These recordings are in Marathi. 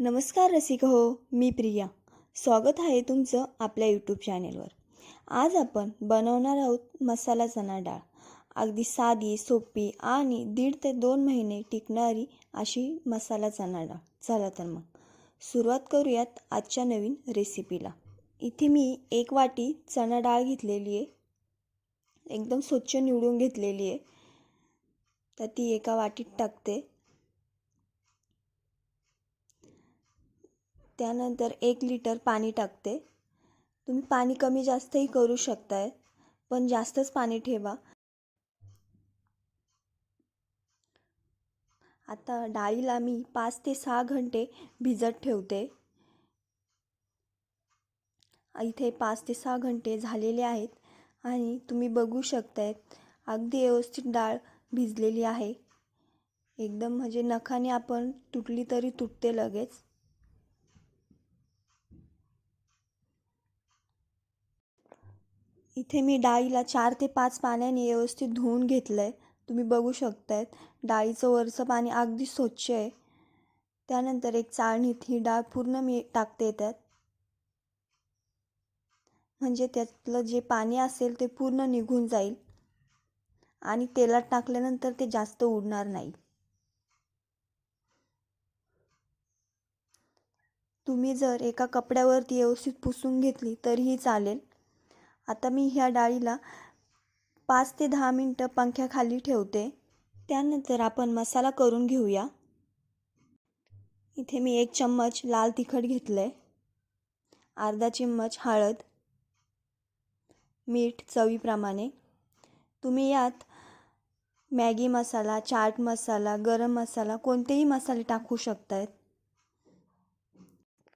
नमस्कार रसिक हो मी प्रिया. स्वागत आहे तुमचं आपल्या यूट्यूब चॅनेलवर आज आपण बनवणार आहोत मसाला चणा डाळ. अगदी साधी सोपी आणि दीड ते दोन महिने टिकणारी अशी मसाला चणा डाळ. चला तर मग. सुरुवात करूयात आजच्या नवीन रेसिपीला इथे मी एक वाटी चणा डाळ घेतलेली आहे. एकदम स्वच्छ निवडून घेतलेली आहे. तर ती एका वाटीत टाकते. त्यानंतर एक लिटर पाणी टाकते. तुम्ही पाणी कमी जास्तही करू शकताय पण जास्तच पाणी ठेवा. आता डाळीला मी पाच ते सहा घंटे भिजत ठेवते. इथे पाच ते सहा घंटे झालेले आहेत आणि तुम्ही बघू शकताय अगदी व्यवस्थित डाळ भिजलेली आहे. एकदम म्हणजे नखाने आपण तुटली तरी तुटते लगेच. इथे मी डाळीला चार ते पाच पाण्याने व्यवस्थित धुवून घेतलं आहे तुम्ही बघू शकतायत डाळीचं वरचं पाणी अगदी स्वच्छ आहे. त्यानंतर एक चाळणीत ही डाळ पूर्ण मी टाकते त्यात. म्हणजे त्यातलं जे पाणी असेल ते पूर्ण निघून जाईल. आणि तेलात टाकल्यानंतर ते जास्त उडणार नाही. तुम्ही जर एका कपड्यावरती व्यवस्थित पुसून घेतली तरीही चालेल. आता मी ह्या डाळीला पाच ते दहा मिनटं पंख्याखाली ठेवते. त्यानंतर आपण मसाला करून घेऊया. इथे मी एक चम्मच लाल तिखट घेतलं आहे अर्धा चम्मच हळद. मीठ चवीप्रमाणे. तुम्ही यात मॅगी मसाला चाट मसाला गरम मसाला कोणतेही मसाले टाकू शकतायत.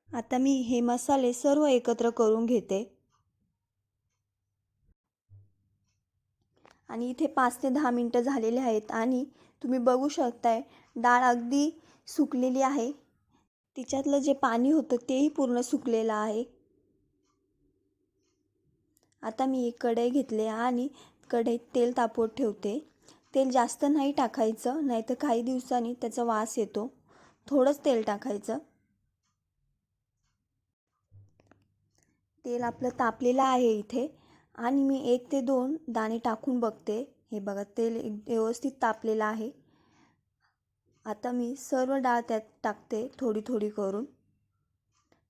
आता मी हे मसाले सर्व एकत्र करून घेते. आणि इथे पाच ते दहा मिनटं झालेले आहेत आणि तुम्ही बघू शकताय डाळ अगदी सुकलेली आहे. तिच्यातलं जे पाणी होतं तेही पूर्ण सुकलेलं आहे. आता मी एक कढई घेतले आणि कढईत तेल तापवत ठेवते. तेल जास्त नाही टाकायचं नाही तर काही दिवसांनी त्याचा वास येतो. थोडंच तेल टाकायचं. तेल आपलं तापलेलं आहे इथे. आणि मी एक ते दोन दाणे टाकून बघते. हे बघा तेल एक व्यवस्थित तापलेलं आहे. आता मी सर्व डाळ त्यात टाकते थोडी थोडी करून.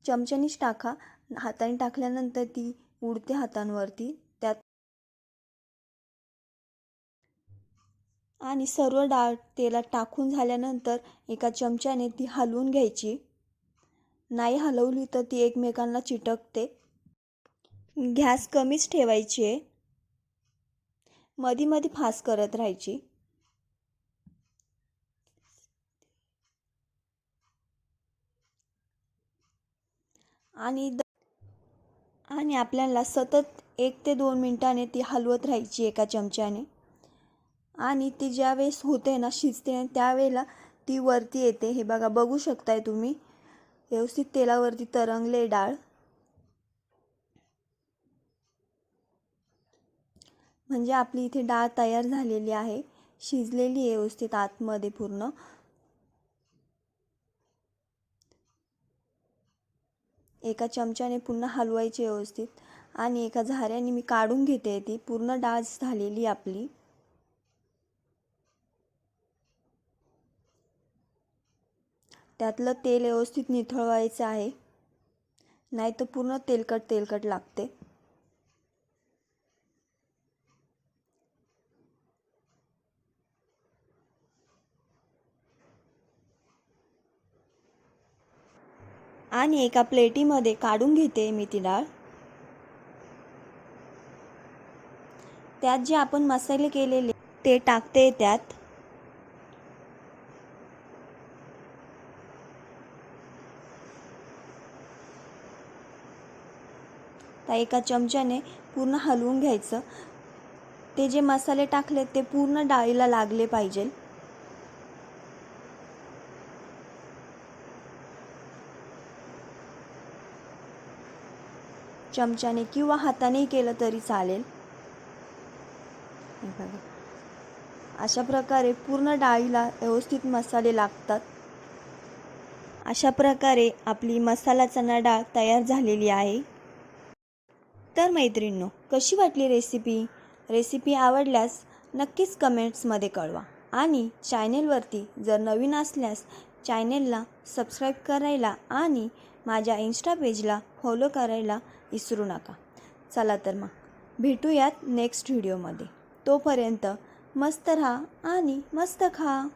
चमच्यानीच टाका. हाताने टाकल्यानंतर ती उडते हातांवरती. त्यात आणि सर्व डाळ तेलात टाकून झाल्यानंतर एका चमच्याने ती हलवून घ्यायची. नाही हलवली तर ती एकमेकांना चिटकते. गॅस कमीच ठेवायची आहे. मधी मधी फास करत राहायची. आणि द आणि आपल्याला सतत एक ते दोन मिनटाने ती हलवत राहायची एका चमच्याने. आणि ती ज्यावेळेस होते ना शिजते त्यावेळेला ती वरती येते. हे बघा बघू शकताय तुम्ही. व्यवस्थित तेलावरती तरंगले डाळ. म्हणजे आपली इथे डाळ तयार झालेली आहे. शिजलेली आहे व्यवस्थित आतमध्ये पूर्ण. एका चमच्याने पुन्हा हलवायची व्यवस्थित. आणि एका झाऱ्याने मी काढून घेते ती. पूर्ण डाळ झालेली आपली. त्यातलं तेल व्यवस्थित निथळवायचं आहे. नाही तर पूर्ण तेलकट तेलकट लागते. आणि एका प्लेटीमध्ये काढून घेते मी ती डाळ. त्यात जे आपण मसाले केलेले ते टाकते त्यात. त्या एका चमच्याने पूर्ण हलवून घ्यायचं. ते जे मसाले टाकले ते पूर्ण डाळीला लागले पाहिजे. चमच्याने किंवा हाताने केलं तरी चालेल. बघा. अशा प्रकारे पूर्ण डाळीला व्यवस्थित मसाले लागतात. अशा प्रकारे आपली मसाला चणा डाळ तयार झालेली आहे. तर मैत्रिणींनो कशी वाटली रेसिपी? रेसिपी आवडल्यास नक्कीच कमेंट्समध्ये कळवा आणि चॅनेलवरती जर नवीन असल्यास चॅनेलला सबस्क्राईब करायला आणि माझ्या इन्स्टा पेजला फॉलो करायला विसरू नका. चला तर मग भेटूयात नेक्स्ट व्हिडिओमध्ये तोपर्यंत मस्त राहा आणि मस्त खा.